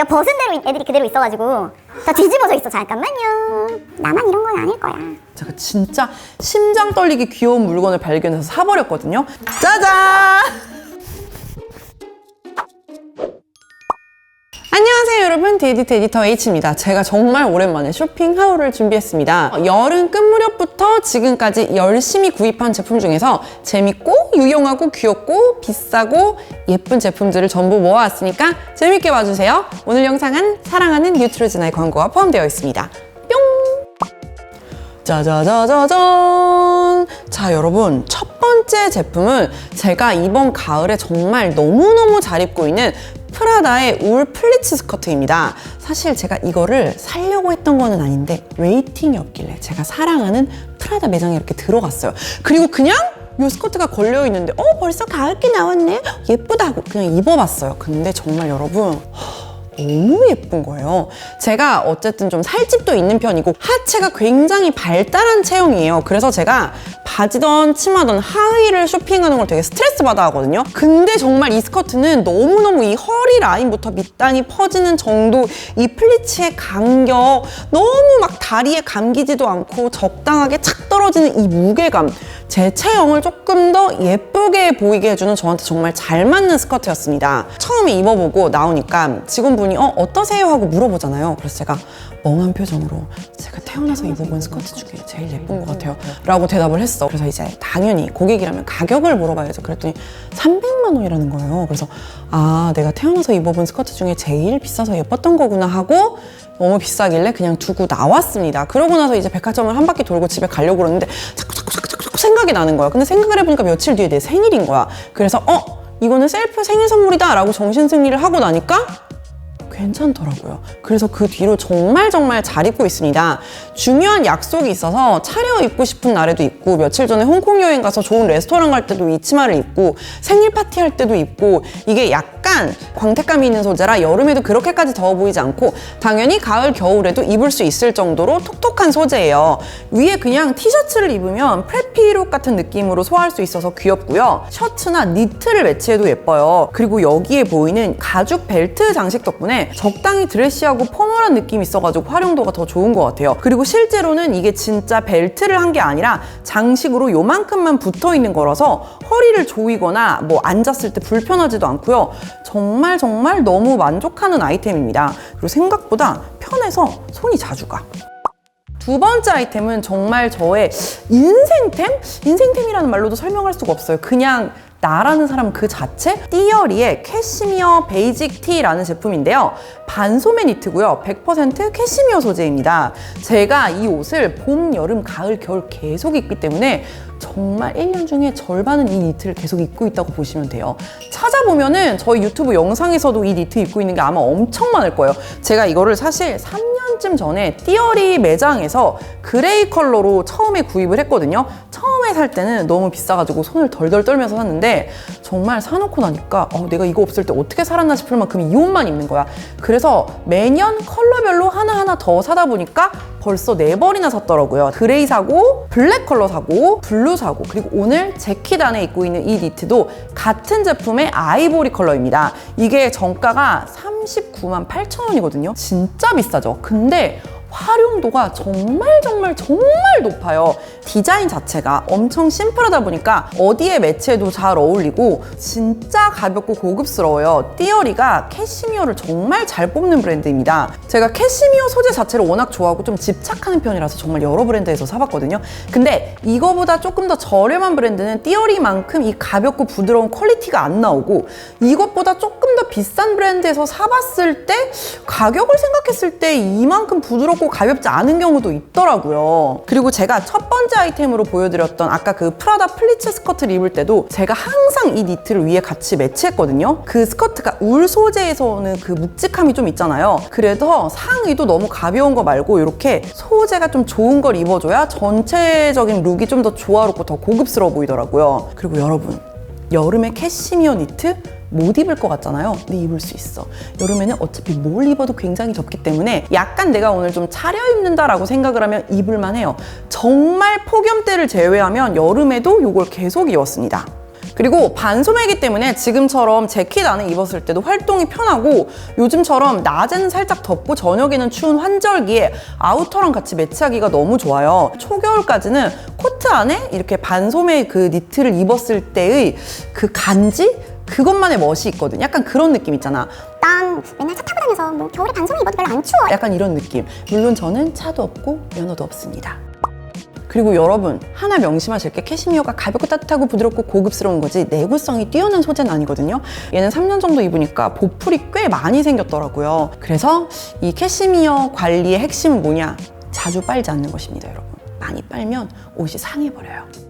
내가 벗은 대로 애들이 그대로 있어가지고 다 뒤집어져 있어 잠깐만요 나만 이런 건 아닐 거야 제가 진짜 심장 떨리게 귀여운 물건을 발견해서 사버렸거든요. 짜잔! 여러분 디에디트 에디터 H입니다 제가 정말 오랜만에 쇼핑 하울을 준비했습니다 여름 끝 무렵부터 지금까지 열심히 구입한 제품 중에서 재밌고 유용하고 귀엽고 비싸고 예쁜 제품들을 전부 모아왔으니까 재밌게 봐주세요 오늘 영상은 사랑하는 뉴트로지나의 광고가 포함되어 있습니다 짜자자자잔! 자, 여러분. 첫 번째 제품은 제가 이번 가을에 정말 너무너무 잘 입고 있는 프라다의 울 플리츠 스커트입니다. 사실 제가 이거를 사려고 했던 거는 아닌데 웨이팅이 없길래 제가 사랑하는 프라다 매장에 이렇게 들어갔어요. 그리고 그냥 이 스커트가 걸려 있는데 어 벌써 가을게 나왔네 예쁘다고 그냥 입어봤어요. 근데 정말 여러분 너무 예쁜 거예요. 제가 어쨌든 좀 살집도 있는 편이고 하체가 굉장히 발달한 체형이에요. 그래서 제가 바지던 치마던 하의를 쇼핑하는 걸 되게 스트레스 받아 하거든요. 근데 정말 이 스커트는 너무너무 이 허리 라인부터 밑단이 퍼지는 정도 이 플리츠의 간격 너무 막 다리에 감기지도 않고 적당하게 착 떨어지는 이 무게감 제 체형을 조금 더 예쁘게 보이게 해주는 저한테 정말 잘 맞는 스커트였습니다. 처음에 입어보고 나오니까 직원분이 어 어떠세요 하고 물어보잖아요. 그래서 제가 멍한 표정으로 제가 태어나서 입어본 스커트 중에 제일 예쁜 것 같아요. 라고 대답을 했어. 그래서 이제 당연히 고객이라면 가격을 물어봐야죠. 그랬더니 300만 원이라는 거예요. 그래서 아 내가 태어나서 입어본 스커트 중에 제일 비싸서 예뻤던 거구나 하고 너무 비싸길래 그냥 두고 나왔습니다. 그러고 나서 이제 백화점을 한 바퀴 돌고 집에 가려고 그러는데 자꾸 생각이 나는 거야. 근데 생각을 해보니까 며칠 뒤에 내 생일인 거야. 그래서 어 이거는 셀프 생일 선물이다 라고 정신 승리를 하고 나니까 괜찮더라고요. 그래서 그 뒤로 정말 정말 잘 입고 있습니다. 중요한 약속이 있어서 차려 입고 싶은 날에도 입고 며칠 전에 홍콩 여행 가서 좋은 레스토랑 갈 때도 이 치마를 입고 생일 파티 할 때도 입고 이게 약간 광택감이 있는 소재라 여름에도 그렇게까지 더워 보이지 않고 당연히 가을 겨울에도 입을 수 있을 정도로 톡톡한 소재예요. 위에 그냥 티셔츠를 입으면 프레피룩 같은 느낌으로 소화할 수 있어서 귀엽고요. 셔츠나 니트를 매치해도 예뻐요. 그리고 여기에 보이는 가죽 벨트 장식 덕분에 적당히 드레시하고 포멀한 느낌이 있어가지고 활용도가 더 좋은 것 같아요. 그리고 실제로는 이게 진짜 벨트를 한 게 아니라 장식으로 요만큼만 붙어 있는 거라서 허리를 조이거나 뭐 앉았을 때 불편하지도 않고요. 정말 정말 너무 만족하는 아이템입니다. 그리고 생각보다 편해서 손이 자주 가. 두 번째 아이템은 정말 저의 인생템? 인생템이라는 말로도 설명할 수가 없어요. 그냥 나라는 사람 그 자체? 띠어리의 캐시미어 베이직 티라는 제품인데요. 반소매 니트고요. 100% 캐시미어 소재입니다. 제가 이 옷을 봄, 여름, 가을, 겨울 계속 입기 때문에 정말 1년 중에 절반은 이 니트를 계속 입고 있다고 보시면 돼요. 찾아보면은 저희 유튜브 영상에서도 이 니트 입고 있는 게 아마 엄청 많을 거예요. 제가 이거를 사실 3년쯤 전에 띠어리 매장에서 그레이 컬러로 처음에 구입을 했거든요. 처음 에 살 때는 너무 비싸가지고 손을 덜덜 떨면서 샀는데 정말 사놓고 나니까 어, 내가 이거 없을 때 어떻게 살았나 싶을 만큼 이 옷만 입는 거야. 그래서 매년 컬러별로 하나하나 더 사다 보니까 벌써 네 벌이나 샀더라고요. 그레이 사고, 블랙 컬러 사고, 블루 사고, 그리고 오늘 재킷 안에 입고 있는 이 니트도 같은 제품의 아이보리 컬러입니다. 이게 정가가 39만 8천 원이거든요. 진짜 비싸죠. 근데 활용도가 정말 정말 정말 높아요. 디자인 자체가 엄청 심플하다 보니까 어디에 매치해도 잘 어울리고 진짜 가볍고 고급스러워요. 띠어리가 캐시미어를 정말 잘 뽑는 브랜드입니다. 제가 캐시미어 소재 자체를 워낙 좋아하고 좀 집착하는 편이라서 정말 여러 브랜드에서 사봤거든요. 근데 이거보다 조금 더 저렴한 브랜드는 띠어리만큼 이 가볍고 부드러운 퀄리티가 안 나오고 이것보다 조금 더 비싼 브랜드에서 사봤을 때 가격을 생각했을 때 이만큼 부드럽고 가볍지 않은 경우도 있더라고요. 그리고 제가 첫 번째 아이템으로 보여드렸던 아까 그 프라다 플리츠 스커트를 입을 때도 제가 항상 이 니트를 위에 같이 매치했거든요. 그 스커트가 울 소재에서는 그 묵직함이 좀 있잖아요. 그래서 상의도 너무 가벼운 거 말고 이렇게 소재가 좀 좋은 걸 입어줘야 전체적인 룩이 좀 더 조화롭고 더 고급스러워 보이더라고요. 그리고 여러분, 여름에 캐시미어 니트 못 입을 것 같잖아요. 근데 입을 수 있어. 여름에는 어차피 뭘 입어도 굉장히 덥기 때문에 약간 내가 오늘 좀 차려입는다라고 생각을 하면 입을만 해요. 정말 폭염 때를 제외하면 여름에도 이걸 계속 입었습니다. 그리고 반소매이기 때문에 지금처럼 재킷 안에 입었을 때도 활동이 편하고 요즘처럼 낮에는 살짝 덥고 저녁에는 추운 환절기에 아우터랑 같이 매치하기가 너무 좋아요. 초겨울까지는 코트 안에 이렇게 반소매 그 니트를 입었을 때의 그 간지? 그것만의 멋이 있거든. 약간 그런 느낌 있잖아. 난 맨날 차 타고 다녀서 뭐 겨울에 반소매 입어도 별로 안 추워. 약간 이런 느낌. 물론 저는 차도 없고 면허도 없습니다. 그리고 여러분 하나 명심하실 게 캐시미어가 가볍고 따뜻하고 부드럽고 고급스러운 거지 내구성이 뛰어난 소재는 아니거든요. 얘는 3년 정도 입으니까 보풀이 꽤 많이 생겼더라고요. 그래서 이 캐시미어 관리의 핵심은 뭐냐? 자주 빨지 않는 것입니다, 여러분. 많이 빨면 옷이 상해버려요.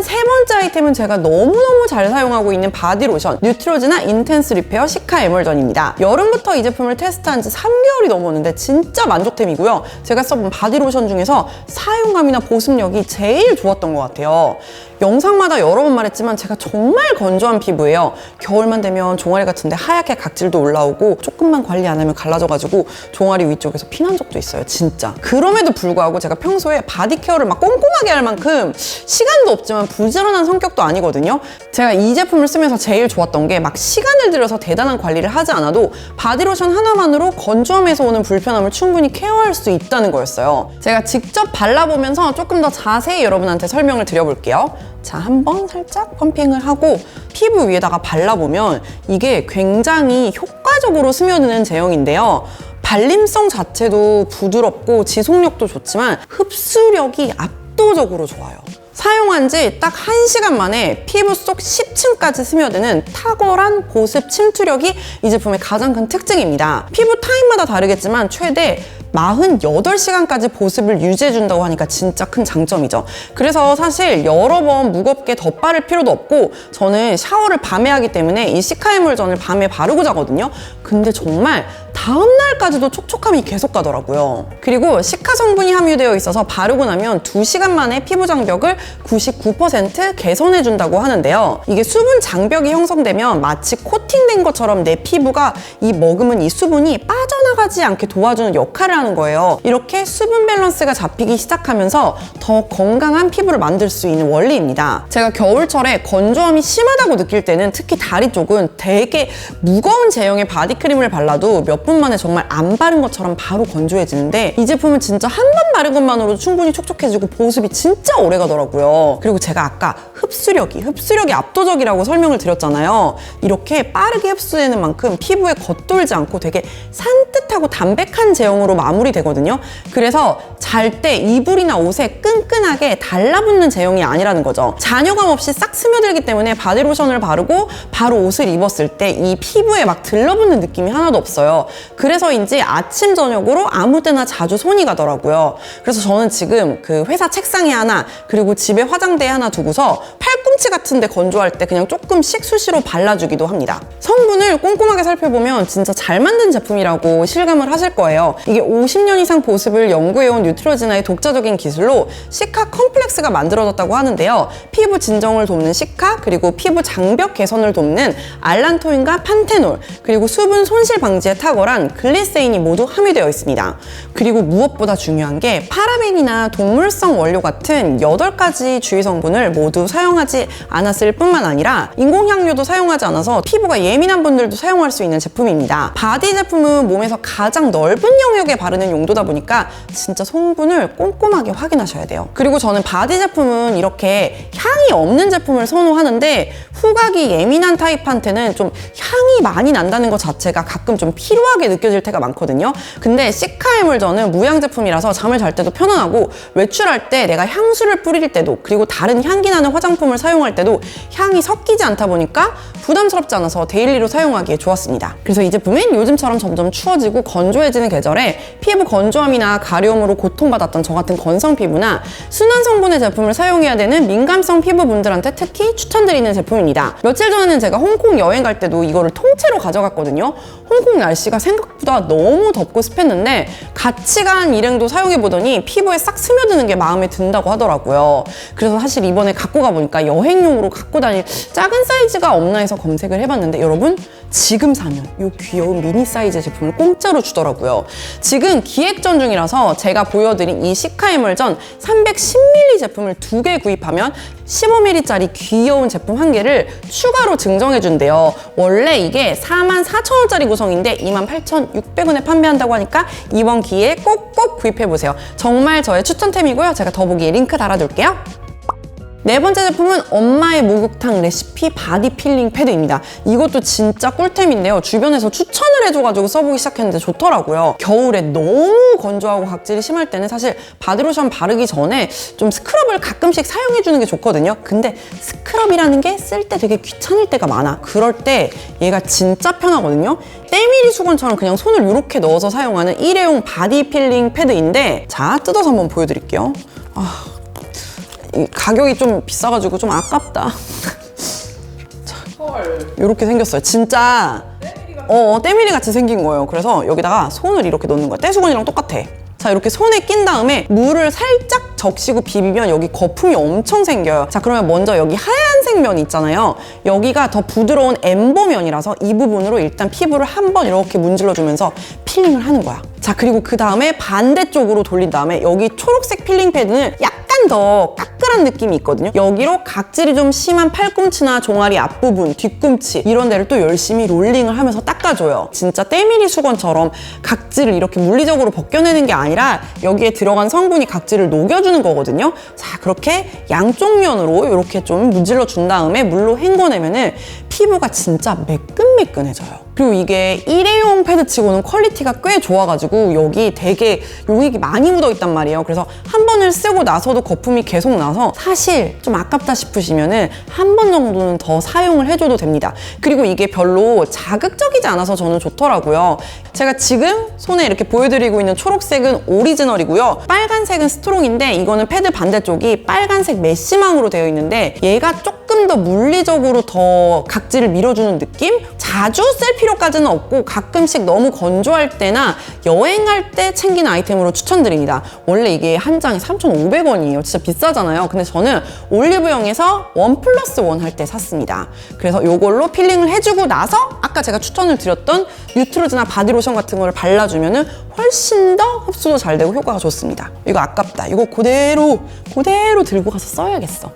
짠! 세 번째 아이템은 제가 너무너무 잘 사용하고 있는 바디로션 뉴트로즈나 인텐스 리페어 시카 에멀전입니다. 여름부터 이 제품을 테스트한 지 3개월이 넘었는데 진짜 만족템이고요. 제가 써본 바디로션 중에서 사용감이나 보습력이 제일 좋았던 것 같아요. 영상마다 여러 번 말했지만 제가 정말 건조한 피부예요. 겨울만 되면 종아리 같은데 하얗게 각질도 올라오고 조금만 관리 안 하면 갈라져가지고 종아리 위쪽에서 피난 적도 있어요. 진짜. 그럼에도 불구하고 제가 평소에 바디 케어를 막 꼼꼼하게 할 만큼 시간도 없지만 부지런한 성격도 아니거든요. 제가 이 제품을 쓰면서 제일 좋았던 게 막 시간을 들여서 대단한 관리를 하지 않아도 바디로션 하나만으로 건조함에서 오는 불편함을 충분히 케어할 수 있다는 거였어요. 제가 직접 발라보면서 조금 더 자세히 여러분한테 설명을 드려볼게요. 자, 한번 살짝 펌핑을 하고 피부 위에다가 발라보면 이게 굉장히 효과적으로 스며드는 제형인데요. 발림성 자체도 부드럽고 지속력도 좋지만 흡수력이 압도적으로 좋아요. 사용한 지딱 1시간 만에 피부 속 10층까지 스며드는 탁월한 보습 침투력이 이 제품의 가장 큰 특징입니다. 피부 타입마다 다르겠지만 최대 48시간까지 보습을 유지해준다고 하니까 진짜 큰 장점이죠. 그래서 사실 여러 번 무겁게 덧바를 필요도 없고 저는 샤워를 밤에 하기 때문에 이 시카에물전을 밤에 바르고 자거든요. 근데 정말 다음날까지도 촉촉함이 계속 가더라고요. 그리고 시카 성분이 함유되어 있어서 바르고 나면 2시간 만에 피부 장벽을 99% 개선해준다고 하는데요. 이게 수분 장벽이 형성되면 마치 코팅된 것처럼 내 피부가 이 머금은 이 수분이 빠져나가지 않게 도와주는 역할을 하는 거예요. 이렇게 수분 밸런스가 잡히기 시작하면서 더 건강한 피부를 만들 수 있는 원리입니다. 제가 겨울철에 건조함이 심하다고 느낄 때는 특히 다리 쪽은 되게 무거운 제형의 바디크림을 발라도 몇 분 만에 정말 안 바른 것처럼 바로 건조해지는데 이 제품은 진짜 한 번 바른 것만으로도 충분히 촉촉해지고 보습이 진짜 오래 가더라고요. 그리고 제가 아까 흡수력이 흡수력이 압도적이라고 설명을 드렸잖아요. 이렇게 빠르게 흡수되는 만큼 피부에 겉돌지 않고 되게 산뜻하고 담백한 제형으로 마 무리되거든요. 그래서 잘 때 이불이나 옷에 끈끈하게 달라붙는 제형이 아니라는 거죠. 잔여감 없이 싹 스며들기 때문에 바디로션을 바르고 바로 옷을 입었을 때 이 피부에 막 들러붙는 느낌이 하나도 없어요. 그래서인지 아침 저녁으로 아무 때나 자주 손이 가더라고요. 그래서 저는 지금 그 회사 책상에 하나 그리고 집에 화장대에 하나 두고서 팔꿈치 같은데 건조할 때 그냥 조금씩 수시로 발라주기도 합니다. 성분을 꼼꼼하게 살펴보면 진짜 잘 만든 제품이라고 실감을 하실 거예요. 이게 50년 이상 보습을 연구해온 뉴트로지나의 독자적인 기술로 시카 컴플렉스가 만들어졌다고 하는데요. 피부 진정을 돕는 시카 그리고 피부 장벽 개선을 돕는 알란토인과 판테놀 그리고 수분 손실 방지에 탁월한 글리세인이 모두 함유되어 있습니다. 그리고 무엇보다 중요한 게 파라벤이나 동물성 원료 같은 8가지 주의 성분을 모두 사용하지 않았을 뿐만 아니라 인공향료도 사용하지 않아서 피부가 예민 한 분들도 사용할 수 있는 제품입니다. 바디 제품은 몸에서 가장 넓은 영역에 바르는 용도다 보니까 진짜 성분을 꼼꼼하게 확인하셔야 돼요. 그리고 저는 바디 제품은 이렇게 향이 없는 제품을 선호하는데 후각이 예민한 타입한테는 좀 향이 많이 난다는 것 자체가 가끔 좀 피로하게 느껴질 때가 많거든요. 근데 시카에물전은 무향 제품이라서 잠을 잘 때도 편안하고 외출할 때 내가 향수를 뿌릴 때도 그리고 다른 향기 나는 화장품을 사용할 때도 향이 섞이지 않다 보니까 부담스럽지 않아서 데일리로 사용하기에 좋았습니다. 그래서 이 제품은 요즘처럼 점점 추워지고 건조해지는 계절에 피부 건조함이나 가려움으로 고통받았던 저 같은 건성 피부나 순한 성분의 제품을 사용해야 되는 민감성 피부분들한테 특히 추천드리는 제품입니다. 며칠 전에는 제가 홍콩 여행 갈 때도 이거를 통째로 가져갔거든요. 홍콩 날씨가 생각보다 너무 덥고 습했는데 같이 간 일행도 사용해보더니 피부에 싹 스며드는 게 마음에 든다고 하더라고요. 그래서 사실 이번에 갖고 가보니까 여행용으로 갖고 다닐 작은 사이즈가 없나 해서 검색을 해봤는데 여러분 지금 사면 이 귀여운 미니 사이즈 제품을 공짜로 주더라고요. 지금 기획전 중이라서 제가 보여드린 이 시카에멀전 310ml 제품을 두 개 구입하면 15mm짜리 귀여운 제품 한 개를 추가로 증정해 준대요. 원래 이게 44,000원짜리 구성인데 28,600원에 판매한다고 하니까 이번 기회에 꼭꼭 구입해 보세요. 정말 저의 추천템이고요. 제가 더보기에 링크 달아둘게요. 네 번째 제품은 엄마의 목욕탕 레시피 바디 필링 패드입니다. 이것도 진짜 꿀템인데요. 주변에서 추천을 해줘가지고 써보기 시작했는데 좋더라고요. 겨울에 너무 건조하고 각질이 심할 때는 사실 바디로션 바르기 전에 좀 스크럽을 가끔씩 사용해주는 게 좋거든요. 근데 스크럽이라는 게 쓸 때 되게 귀찮을 때가 많아. 그럴 때 얘가 진짜 편하거든요. 때밀이 수건처럼 그냥 손을 이렇게 넣어서 사용하는 일회용 바디 필링 패드인데 자 뜯어서 한번 보여드릴게요. 아, 이 가격이 좀 비싸가지고 좀 아깝다. 이렇게 생겼어요. 진짜 어, 어, 때밀이 같이 생긴 거예요. 그래서 여기다가 손을 이렇게 넣는 거야. 떼수건이랑 똑같아. 자, 이렇게 손에 낀 다음에 물을 살짝 적시고 비비면 여기 거품이 엄청 생겨요. 자, 그러면 먼저 여기 하얀색 면 있잖아요. 여기가 더 부드러운 엠보면이라서 이 부분으로 일단 피부를 한번 이렇게 문질러 주면서 필링을 하는 거야. 자, 그리고 그 다음에 반대쪽으로 돌린 다음에 여기 초록색 필링 패드는 약간 더 까끌한 느낌이 있거든요. 여기로 각질이 좀 심한 팔꿈치나 종아리 앞부분, 뒤꿈치 이런 데를 또 열심히 롤링을 하면서 닦아줘요. 진짜 때밀이 수건처럼 각질을 이렇게 물리적으로 벗겨내는 게 아니라 여기에 들어간 성분이 각질을 녹여주는 거거든요. 자, 그렇게 양쪽 면으로 이렇게 좀 문질러 준 다음에 물로 헹궈내면은 피부가 진짜 매끈 매끈해져요. 그리고 이게 일회용 패드치고는 퀄리티가 꽤 좋아가지고 여기 되게 용액이 많이 묻어 있단 말이에요. 그래서 한 번을 쓰고 나서도 거품이 계속 나서 사실 좀 아깝다 싶으시면은 한 번 정도는 더 사용을 해줘도 됩니다. 그리고 이게 별로 자극적이지 않아서 저는 좋더라고요. 제가 지금 손에 이렇게 보여드리고 있는 초록색은 오리지널이고요. 빨간색은 스트롱인데 이거는 패드 반대쪽이 빨간색 메쉬망으로 되어 있는데 얘가 조금 더 물리적으로 더 각질을 밀어주는 느낌? 자주 쓸 필요까지는 없고 가끔씩 너무 건조할 때나 여행할 때 챙기는 아이템으로 추천드립니다. 원래 이게 한 장에 3,500원이에요. 진짜 비싸잖아요. 근데 저는 올리브영에서 원 플러스 원 할 때 샀습니다. 그래서 이걸로 필링을 해주고 나서 아까 제가 추천을 드렸던 뉴트로즈나 바디로션 같은 거를 발라주면 은 훨씬 더 흡수도 잘 되고 효과가 좋습니다. 이거 아깝다. 이거 그대로 그대로 들고 가서 써야겠어.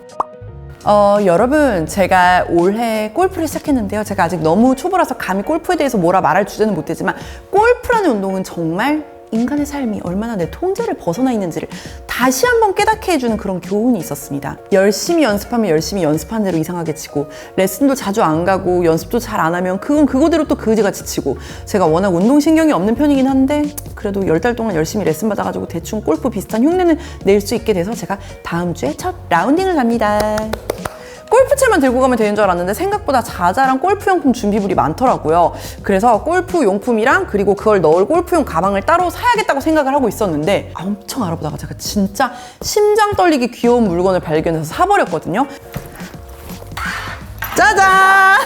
어, 여러분, 제가 올해 골프를 시작했는데요. 제가 아직 너무 초보라서 감히 골프에 대해서 뭐라 말할 주제는 못 되지만, 골프라는 운동은 정말 인간의 삶이 얼마나 내 통제를 벗어나 있는지를 다시 한번 깨닫게 해주는 그런 교훈이 있었습니다. 열심히 연습하면 열심히 연습한 대로 이상하게 치고, 레슨도 자주 안 가고, 연습도 잘 안 하면 그건 그거대로 또 그지같이 치고, 제가 워낙 운동신경이 없는 편이긴 한데, 그래도 열 달 동안 열심히 레슨 받아가지고 대충 골프 비슷한 흉내는 낼 수 있게 돼서 제가 다음 주에 첫 라운딩을 갑니다. 골프채만 들고 가면 되는 줄 알았는데 생각보다 자잘한 골프용품 준비물이 많더라고요. 그래서 골프용품이랑 그리고 그걸 넣을 골프용 가방을 따로 사야겠다고 생각을 하고 있었는데 아, 엄청 알아보다가 제가 진짜 심장 떨리게 귀여운 물건을 발견해서 사버렸거든요. 짜잔!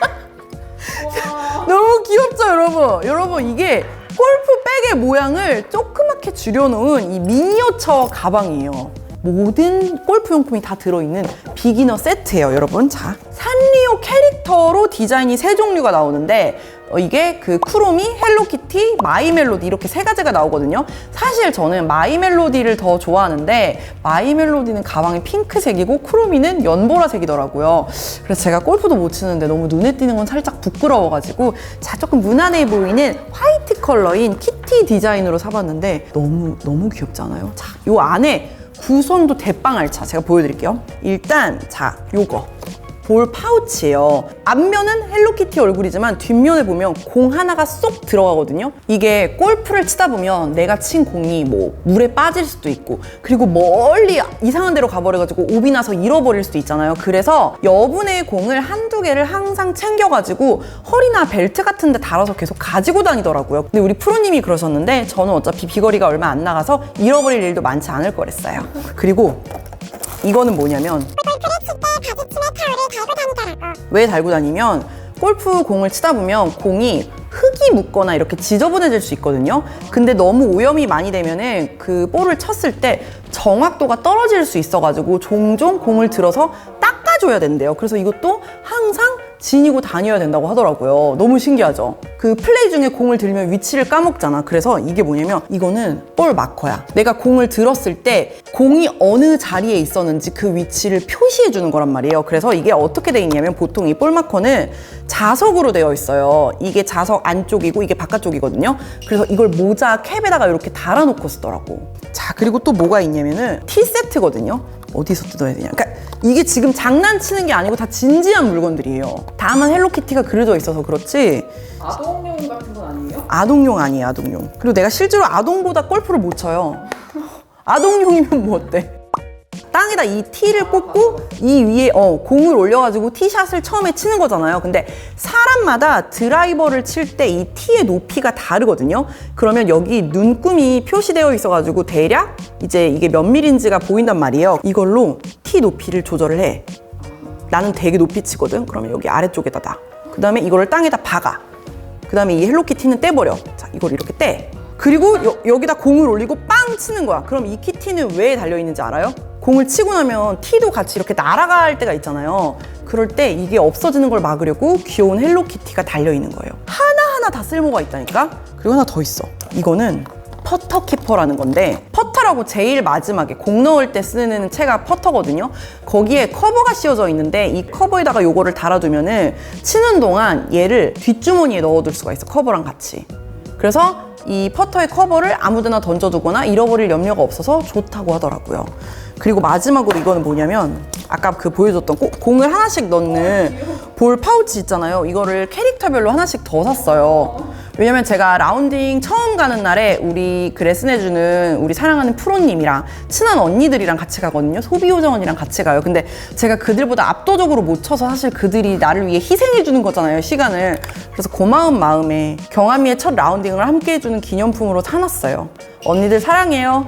너무 귀엽죠, 여러분? 여러분, 이게 골프백의 모양을 조그맣게 줄여놓은 이 미니어처 가방이에요. 모든 골프 용품이 다 들어있는 비기너 세트예요, 여러분. 자, 산리오 캐릭터로 디자인이 세 종류가 나오는데 어, 이게 그 쿠로미, 헬로키티, 마이멜로디 이렇게 세 가지가 나오거든요. 사실 저는 마이멜로디를 더 좋아하는데 마이멜로디는 가방이 핑크색이고 쿠로미는 연보라색이더라고요. 그래서 제가 골프도 못 치는데 너무 눈에 띄는 건 살짝 부끄러워가지고 자 조금 무난해 보이는 화이트 컬러인 키티 디자인으로 사봤는데 너무 너무 귀엽지 않아요? 자, 요 안에 구성도 대빵 알차. 제가 보여드릴게요. 일단 자 요거 볼 파우치예요. 앞면은 헬로키티 얼굴이지만 뒷면에 보면 공 하나가 쏙 들어가거든요. 이게 골프를 치다 보면 내가 친 공이 뭐 물에 빠질 수도 있고 그리고 멀리 이상한 데로 가버려가지고 오비 나서 잃어버릴 수도 있잖아요. 그래서 여분의 공을 한두 개를 항상 챙겨가지고 허리나 벨트 같은 데 달아서 계속 가지고 다니더라고요. 근데 우리 프로님이 그러셨는데 저는 어차피 비거리가 얼마 안 나가서 잃어버릴 일도 많지 않을 거랬어요. 그리고 이거는 뭐냐면 왜 달고 다니면 골프 공을 치다 보면 공이 흙이 묻거나 이렇게 지저분해질 수 있거든요. 근데 너무 오염이 많이 되면은 그 볼을 쳤을 때 정확도가 떨어질 수 있어가지고 종종 공을 들어서 닦아줘야 된대요. 그래서 이것도 항상 지니고 다녀야 된다고 하더라고요. 너무 신기하죠? 그 플레이 중에 공을 들면 위치를 까먹잖아. 그래서 이게 뭐냐면 이거는 볼 마커야. 내가 공을 들었을 때 공이 어느 자리에 있었는지 그 위치를 표시해 주는 거란 말이에요. 그래서 이게 어떻게 돼 있냐면 보통 이 볼 마커는 자석으로 되어 있어요. 이게 자석 안쪽이고 이게 바깥쪽이거든요. 그래서 이걸 모자 캡에다가 이렇게 달아놓고 쓰더라고. 자, 그리고 또 뭐가 있냐면은 티 세트거든요. 어디서 뜯어야 되냐. 그러니까 이게 지금 장난치는 게 아니고 다 진지한 물건들이에요. 다만 헬로키티가 그려져 있어서 그렇지 아동용 같은 건 아니에요? 아동용 아니에요, 아동용. 그리고 내가 실제로 아동보다 골프를 못 쳐요. 아동용이면 뭐 어때? 땅에다 이 티를 꽂고 이 위에 어, 공을 올려가지고 티샷을 처음에 치는 거잖아요. 근데 사람마다 드라이버를 칠 때 이 티의 높이가 다르거든요. 그러면 여기 눈금이 표시되어 있어가지고 대략 이제 이게 몇 밀인지가 보인단 말이에요. 이걸로 티 높이를 조절을 해. 나는 되게 높이 치거든. 그러면 여기 아래쪽에다 놔. 그 다음에 이거를 땅에다 박아. 그 다음에 이 헬로키티는 떼버려. 자, 이걸 이렇게 떼. 그리고 여, 기다 공을 올리고 빵 치는 거야. 그럼 이 키티는 왜 달려있는지 알아요? 공을 치고 나면 티도 같이 이렇게 날아갈 때가 있잖아요. 그럴 때 이게 없어지는 걸 막으려고 귀여운 헬로키티가 달려있는 거예요. 하나하나 다 쓸모가 있다니까? 그리고 하나 더 있어. 이거는 퍼터 키퍼라는 건데 퍼터라고 제일 마지막에 공 넣을 때 쓰는 채가 퍼터거든요. 거기에 커버가 씌워져 있는데 이 커버에다가 요거를 달아두면은 치는 동안 얘를 뒷주머니에 넣어둘 수가 있어. 커버랑 같이. 그래서 이 퍼터의 커버를 아무데나 던져두거나 잃어버릴 염려가 없어서 좋다고 하더라고요. 그리고 마지막으로 이거는 뭐냐면 아까 그 보여줬던 꼭 공을 하나씩 넣는 볼 파우치 있잖아요. 이거를 캐릭터별로 하나씩 더 샀어요. 왜냐면 제가 라운딩 처음 가는 날에 우리 그 레슨 해주는 우리 사랑하는 프로님이랑 친한 언니들이랑 같이 가거든요. 소비요정언니랑 같이 가요. 근데 제가 그들보다 압도적으로 못 쳐서 사실 그들이 나를 위해 희생해주는 거잖아요. 시간을. 그래서 고마운 마음에 경아미의 첫 라운딩을 함께 해주는 기념품으로 사놨어요. 언니들 사랑해요.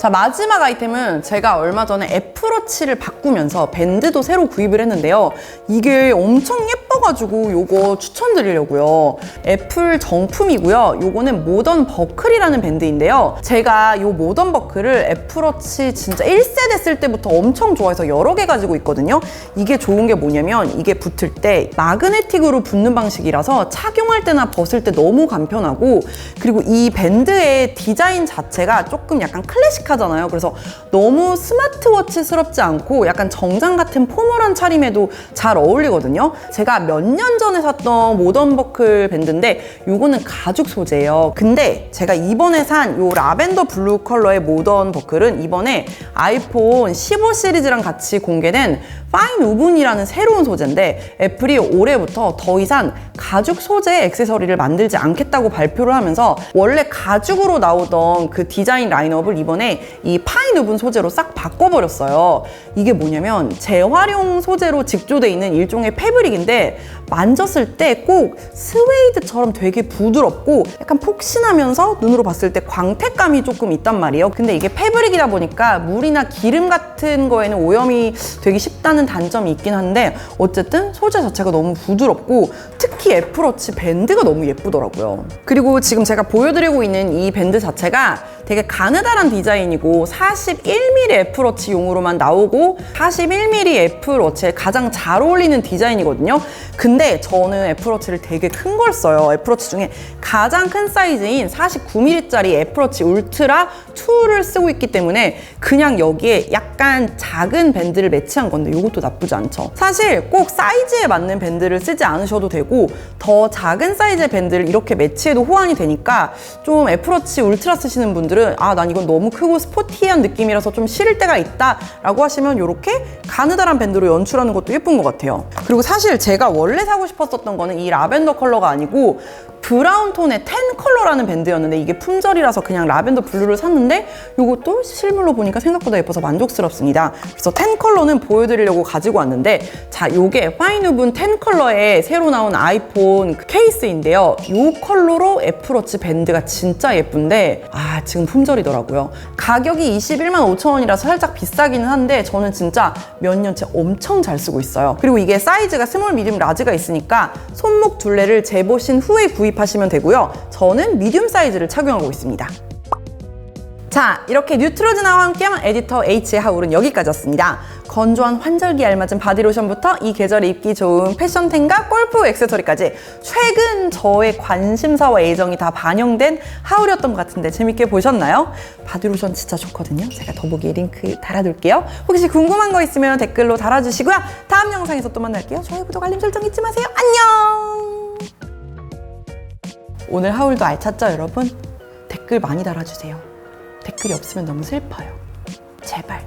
자 마지막 아이템은 제가 얼마 전에 애플워치를 바꾸면서 밴드도 새로 구입을 했는데요. 이게 엄청 예뻐가지고 요거 추천드리려고요. 애플 정품이고요. 요거는 모던 버클이라는 밴드인데요. 제가 요 모던 버클을 애플워치 진짜 1세대 쓸 때부터 엄청 좋아해서 여러 개 가지고 있거든요. 이게 좋은 게 뭐냐면 이게 붙을 때 마그네틱으로 붙는 방식이라서 착용할 때나 벗을 때 너무 간편하고 그리고 이 밴드의 디자인 자체가 조금 약간 클래식 하잖아요. 그래서 너무 스마트워치스럽지 않고 약간 정장 같은 포멀한 차림에도 잘 어울리거든요. 제가 몇 년 전에 샀던 모던 버클 밴드인데 요거는 가죽 소재예요. 근데 제가 이번에 산요 라벤더 블루 컬러의 모던 버클은 이번에 아이폰 15 시리즈랑 같이 공개된 파인 우분이라는 새로운 소재인데 애플이 올해부터 더 이상 가죽 소재 액세서리를 만들지 않겠다고 발표를 하면서 원래 가죽으로 나오던 그 디자인 라인업을 이번에 이 파인 우분 소재로 싹 바꿔버렸어요. 이게 뭐냐면 재활용 소재로 직조돼 있는 일종의 패브릭인데 만졌을 때 꼭 스웨이드처럼 되게 부드럽고 약간 폭신하면서 눈으로 봤을 때 광택감이 조금 있단 말이에요. 근데 이게 패브릭이다 보니까 물이나 기름 같은 거에는 오염이 되기 쉽다는 단점이 있긴 한데 어쨌든 소재 자체가 너무 부드럽고 특히 애플워치 밴드가 너무 예쁘더라고요. 그리고 지금 제가 보여드리고 있는 이 밴드 자체가 되게 가느다란 디자인이고 41mm 애플워치 용으로만 나오고 41mm 애플워치에 가장 잘 어울리는 디자인이거든요. 근데 저는 애플워치를 되게 큰 걸 써요. 애플워치 중에 가장 큰 사이즈인 49mm짜리 애플워치 울트라 2를 쓰고 있기 때문에 그냥 여기에 약간 작은 밴드를 매치한 건데 이것도 나쁘지 않죠. 사실 꼭 사이즈에 맞는 밴드를 쓰지 않으셔도 되고 더 작은 사이즈의 밴드를 이렇게 매치해도 호환이 되니까 좀 애플워치 울트라 쓰시는 분들은 아 난 이건 너무 크고 스포티한 느낌이라서 좀 싫을 때가 있다 라고 하시면 이렇게 가느다란 밴드로 연출하는 것도 예쁜 것 같아요. 그리고 사실 제가 원래 사고 싶었었던 거는 이 라벤더 컬러가 아니고 브라운 톤의 텐 컬러라는 밴드였는데 이게 품절이라서 그냥 라벤더 블루를 샀는데 이것도 실물로 보니까 생각보다 예뻐서 만족스럽습니다. 그래서 텐 컬러는 보여드리려고 가지고 왔는데 자 요게 파인우분 텐 컬러의 새로 나온 아이폰 그 케이스인데요. 요 컬러로 애플워치 밴드가 진짜 예쁜데 아 지금 품절이더라고요. 가격이 21만 5천 원이라서 살짝 비싸기는 한데 저는 진짜 몇 년째 엄청 잘 쓰고 있어요. 그리고 이게 사이즈가 스몰, 미디움, 라지가 있으니까 손목 둘레를 재보신 후에 구입하시면 되고요. 저는 미디움 사이즈를 착용하고 있습니다. 자, 이렇게 뉴트로즈나와 함께한 에디터 H의 하울은 여기까지였습니다. 건조한 환절기에 알맞은 바디로션부터 이 계절에 입기 좋은 패션템과 골프 액세서리까지 최근 저의 관심사와 애정이 다 반영된 하울이었던 것 같은데 재밌게 보셨나요? 바디로션 진짜 좋거든요. 제가 더보기에 링크 달아둘게요. 혹시 궁금한 거 있으면 댓글로 달아주시고요. 다음 영상에서 또 만날게요. 좋아요, 구독, 알림 설정 잊지 마세요. 안녕! 오늘 하울도 알찼죠, 여러분? 댓글 많이 달아주세요. 댓글이 없으면 너무 슬퍼요. 제발.